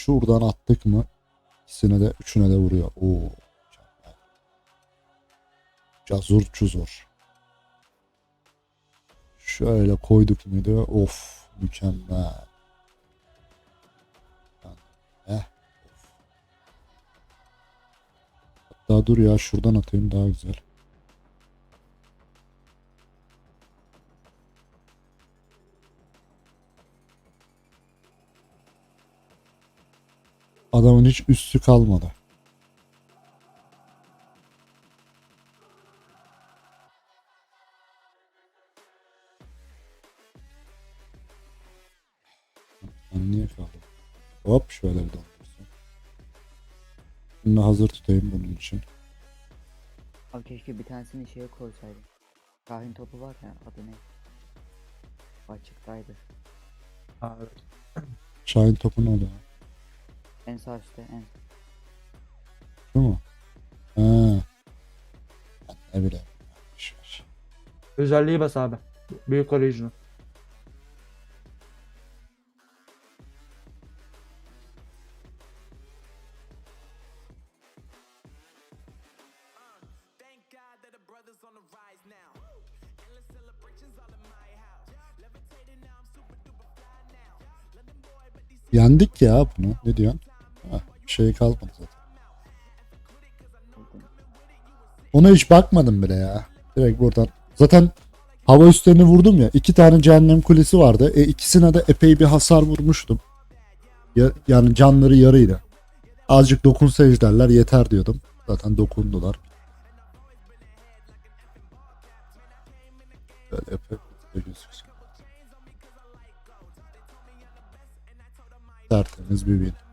şuradan attık mı ikisine de üçüne de vuruyor. Oo. Cazur çuzur. Şöyle koyduk muydu? Of mükemmel. Eh. Hatta dur ya şuradan atayım daha güzel. Adamın hiç üstü kalmadı. Ben niye kaldım? Hop şöyle bir döndürsün. Bunu hazır tutayım bunun için. Abi keşke bir tanesini şeye koysaydım. Şahin topu var ya adı ne? Açıktaydı. Evet. Şahin topu ne oluyor? En sağ üstte en. Şu mu? Ha. Ben ne bileyim. Boş ver. Özelliği bas abi. Büyük these Yendik ya bunu. Ne diyorsun? Şey kalmadı zaten. Ona hiç bakmadım bile ya. Direkt buradan. Zaten hava üstlerini vurdum ya. iki tane cehennem kulesi vardı. E, ikisine de epey bir hasar vurmuştum. Ya, yani canları yarıydı. Azıcık dokunsa ejderler yeter diyordum. Zaten dokundular. Böyle gözüksün. Tertemiz bir win.